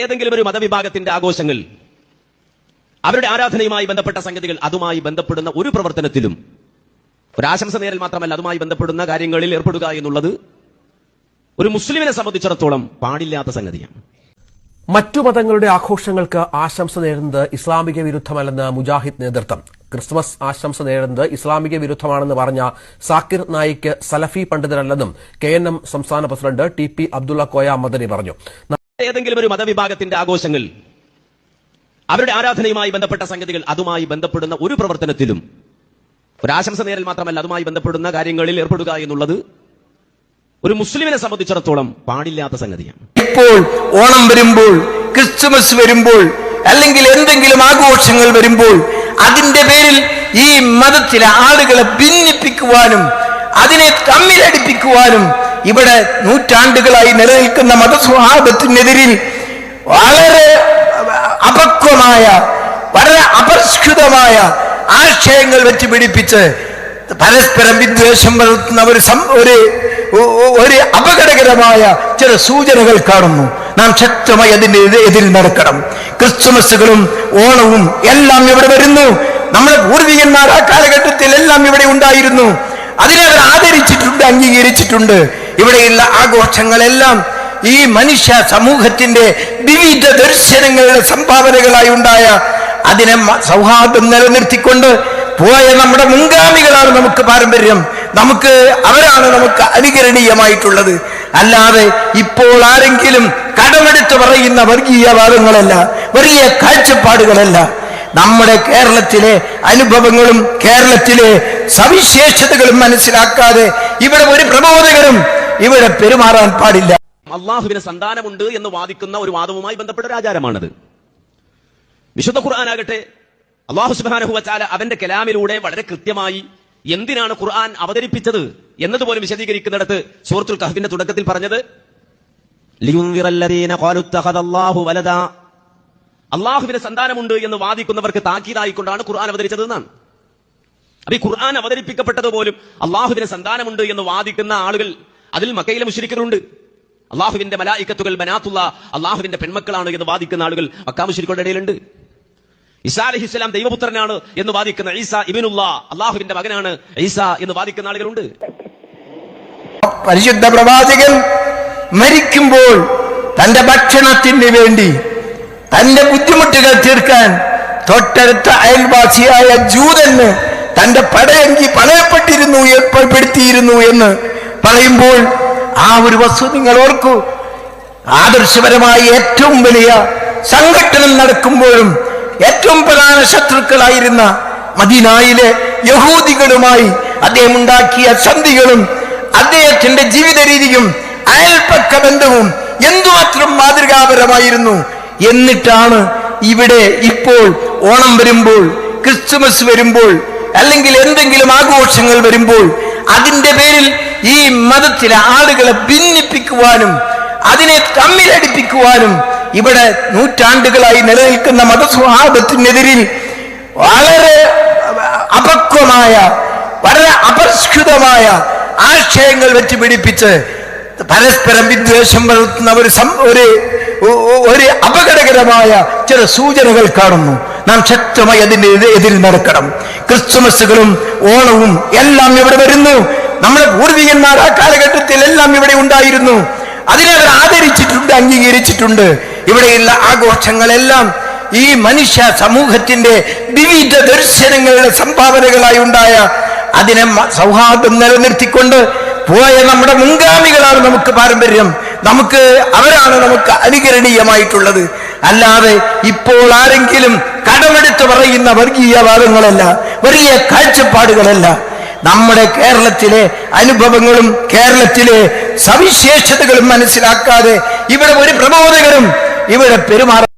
ഏതെങ്കിലും ഒരു മതവിഭാഗത്തിന്റെ ആഘോഷങ്ങൾ അവരുടെ ആരാധനയുമായി ബന്ധപ്പെട്ട സംഗതികൾ അതുമായി ബന്ധപ്പെടുന്ന ഒരു പ്രവർത്തനത്തിലും ഒരാശംസ നേരൽ മാത്രമല്ല അതുമായി ബന്ധപ്പെടുന്ന കാര്യങ്ങളിൽ ഏർപ്പെടുക എന്നുള്ളത് ഒരു മുസ്ലിമിനെ സംബന്ധിച്ചിടത്തോളം പാടില്ലാത്ത സംഗതിയാണ്. മറ്റു മതങ്ങളുടെ ആഘോഷങ്ങൾക്ക് ആശംസ നേരുന്നത് ഇസ്ലാമിക വിരുദ്ധമല്ലെന്ന് മുജാഹിദ് നേതൃത്വം. ക്രിസ്മസ് ആശംസ നേരുന്നത് ഇസ്ലാമിക വിരുദ്ധമാണെന്ന് പറഞ്ഞ സാക്കിർ നായിക്ക് സലഫി പണ്ഡിതരല്ലെന്നും കെ സംസ്ഥാന president T P Abdulla Koya Madani പറഞ്ഞു. ഏതെങ്കിലും ഒരു മതവിഭാഗത്തിന്റെ ആഘോഷങ്ങൾ അവരുടെ ആരാധനയുമായി ബന്ധപ്പെട്ട സംഗതികൾ അതുമായി ബന്ധപ്പെടുന്ന ഒരു പ്രവർത്തനത്തിലും ഒരാശംസ നേരൽ മാത്രമല്ല അതുമായി ബന്ധപ്പെടുന്ന കാര്യങ്ങളിൽ ഏർപ്പെടുക എന്നുള്ളത് ഒരു മുസ്ലിമിനെ സംബന്ധിച്ചിടത്തോളം പാടില്ലാത്ത സംഗതിയാണ്. ഇപ്പോൾ ഓണം വരുമ്പോൾ ക്രിസ്തുമസ് വരുമ്പോൾ അല്ലെങ്കിൽ എന്തെങ്കിലും ആഘോഷങ്ങൾ വരുമ്പോൾ അതിന്റെ പേരിൽ ഈ മതത്തിലെ ആളുകളെ ഭിന്നിപ്പിക്കുവാനും അതിനെ തമ്മിലടിപ്പിക്കുവാനും ഇവിടെ നൂറ്റാണ്ടുകളായി നിലനിൽക്കുന്ന മതസ്വഭാവത്തിനെതിരിൽ വളരെ അപക്വമായ വളരെ അപരിഷ്കൃതമായ ആശയങ്ങൾ വെച്ച് പിടിപ്പിച്ച് പരസ്പരം വിദ്വേഷം വളർത്തുന്ന ഒരു ഒരു ഒരു അപകടകരമായ ചില സൂചനകൾ കാണുന്നു. നാം ശക്തമായി അതിന്റെ എതിൽ നടക്കണം. ക്രിസ്തുമസുകളും ഓണവും എല്ലാം ഇവിടെ വരുന്നു. നമ്മുടെ പൂർവികന്മാർ ആ കാലഘട്ടത്തിൽ എല്ലാം ഇവിടെ ഉണ്ടായിരുന്നു. അതിനെ അവർ ആദരിച്ചിട്ടുണ്ട് അംഗീകരിച്ചിട്ടുണ്ട്. ഇവിടെയുള്ള ആഘോഷങ്ങളെല്ലാം ഈ മനുഷ്യ സമൂഹത്തിന്റെ വിവിധ ദർശനങ്ങളുടെ സംഭാവനകളായി ഉണ്ടായ അതിനെ സൗഹാർദ്ദം നിലനിർത്തിക്കൊണ്ട് പോയ നമ്മുടെ മുൻഗാമികളാണ് നമുക്ക് പാരമ്പര്യം. നമുക്ക് അവരാണ് നമുക്ക് അനുകരണീയമായിട്ടുള്ളത്. അല്ലാതെ ഇപ്പോൾ ആരെങ്കിലും കടമെടുത്ത് പറയുന്ന വർഗീയവാദങ്ങളല്ല വലിയ കാഴ്ചപ്പാടുകളല്ല. നമ്മുടെ കേരളത്തിലെ അനുഭവങ്ങളും കേരളത്തിലെ സവിശേഷതകളും മനസ്സിലാക്കാതെ ഇവിടെ ഒരു പ്രബോധകരും ഇവിടെ പെരുമാറാൻ പാടില്ല. അള്ളാഹുവിന് സന്താനമുണ്ട് എന്ന് വാദിക്കുന്ന ഒരു വാദവുമായി ബന്ധപ്പെട്ട ഒരു ആചാരമാണത്. വിശുദ്ധ ഖുർആനാകട്ടെ അള്ളാഹു സുബാനഹു വച്ചാല അവന്റെ കലാമിലൂടെ വളരെ കൃത്യമായി എന്തിനാണ് ഖുർആൻ അവതരിപ്പിച്ചത് എന്നതുപോലും വിശദീകരിക്കുന്നിടത്ത് സൂറത്തുൽ കഹബിന്റെ തുടക്കത്തിൽ പറഞ്ഞത്. അള്ളാഹുവിന് സന്താനമുണ്ട് എന്ന് വാദിക്കുന്നവർക്ക് താക്കീതായിക്കൊണ്ടാണ് ഖുർആൻ അവതരിച്ചത് എന്നാണ് അപ്പൊ ഈ ഖുർആൻ അവതരിപ്പിക്കപ്പെട്ടത് പോലും അള്ളാഹുവിന് സന്താനമുണ്ട് എന്ന് വാദിക്കുന്ന ആളുകൾ അതിൽ മക്കയിലെ മുഷരിക്കലുണ്ട് അള്ളാഹുവിന്റെ മലായിക്കത്തുകൾ ബനാത്തുള്ള അള്ളാഹുവിന്റെ പെൺമക്കളാണ് എന്ന് വാദിക്കുന്ന ആളുകൾ മക്കാ മുഷരിക്കളുടെ ഇടയിലുണ്ട്. ഇസാ അലഹി ഇസ്ലാം ദൈവപുത്രനാണ് എന്ന് വാദിക്കുന്ന ഈസ ഇബിനുള്ള അള്ളാഹുവിന്റെ മകനാണ് ഈസ എന്ന് വാദിക്കുന്ന ആളുകളുണ്ട്. പരിശുദ്ധ പ്രവാചകൻ മരിക്കുമ്പോൾ തന്റെ ഭക്ഷണത്തിന് വേണ്ടി തന്റെ ബുദ്ധിമുട്ടുകൾ തീർക്കാൻ തൊട്ടടുത്ത അയൽവാസിയായ ജൂതന് തന്റെ പടയങ്കി പണയപ്പെട്ടിരുന്നു ഏർപ്പെടുത്തിയിരുന്നു എന്ന് പറയുമ്പോൾ ആ ഒരു വസ്തു നിങ്ങൾ ഓർക്കൂ. ആദർശപരമായി ഏറ്റവും വലിയ സംഘട്ടനം നടക്കുമ്പോഴും ഏറ്റവും പ്രധാന ശത്രുക്കളായിരുന്ന മദീനായിലെ യഹൂദികളുമായി അദ്ദേഹം ഉണ്ടാക്കിയ സന്ധികളും അദ്ദേഹത്തിന്റെ ജീവിത രീതിയും അയൽപ്പക്ക ബന്ധവും എന്തുമാത്രം മാതൃകാപരമായിരുന്നു എന്നിട്ടാണ് ഇവിടെ ഇപ്പോൾ ഓണം വരുമ്പോൾ ക്രിസ്തുമസ് വരുമ്പോൾ അല്ലെങ്കിൽ എന്തെങ്കിലും ആഘോഷങ്ങൾ വരുമ്പോൾ അതിന്റെ പേരിൽ ഈ മതത്തിലെ ആളുകളെ ഭിന്നിപ്പിക്കുവാനും അതിനെ തമ്മിലടിപ്പിക്കുവാനും ഇവിടെ നൂറ്റാണ്ടുകളായി നിലനിൽക്കുന്ന മതസ്വഭാവത്തിനെതിരിൽ വളരെ അപക്വമായ വളരെ അപരിഷ്കൃതമായ ആശയങ്ങൾ വെച്ച് പിടിപ്പിച്ച് പരസ്പരം വിദ്വേഷം വളർത്തുന്ന ഒരു ഒരു ഒരു അപകടകരമായ ചില സൂചനകൾ കാണുന്നു. നാം ശക്തമായി അതിന്റെ എതിരിൽ നടക്കണം. ക്രിസ്തുമസുകളും ഓണവും എല്ലാം ഇവിടെ വരുന്നു. നമ്മുടെ പൂർവികന്മാർ ആ കാലഘട്ടത്തിൽ എല്ലാം ഇവിടെ ഉണ്ടായിരുന്നു. അതിനെ അവർ ആദരിച്ചിട്ടുണ്ട് അംഗീകരിച്ചിട്ടുണ്ട്. ഇവിടെയുള്ള ആഘോഷങ്ങളെല്ലാം ഈ മനുഷ്യ സമൂഹത്തിന്റെ വിവിധ ദർശനങ്ങളുടെ സംഭാവനകളായി ഉണ്ടായ അതിനെ സൗഹാർദ്ദം നിലനിർത്തിക്കൊണ്ട് പോയ നമ്മുടെ മുൻഗാമികളാണ് നമുക്ക് പാരമ്പര്യം. നമുക്ക് അവരാണ് നമുക്ക് അനുകരണീയമായിട്ടുള്ളത്. അല്ലാതെ ഇപ്പോൾ ആരെങ്കിലും കടമെടുത്ത് പറയുന്ന വർഗീയവാദങ്ങളല്ല വലിയ കാഴ്ചപ്പാടുകളല്ല. നമ്മുടെ കേരളത്തിലെ അനുഭവങ്ങളും കേരളത്തിലെ സവിശേഷതകളും മനസ്സിലാക്കാതെ ഇവിടെ ഒരു പ്രബോധകരും ഇവിടെ പെരുമാറാൻ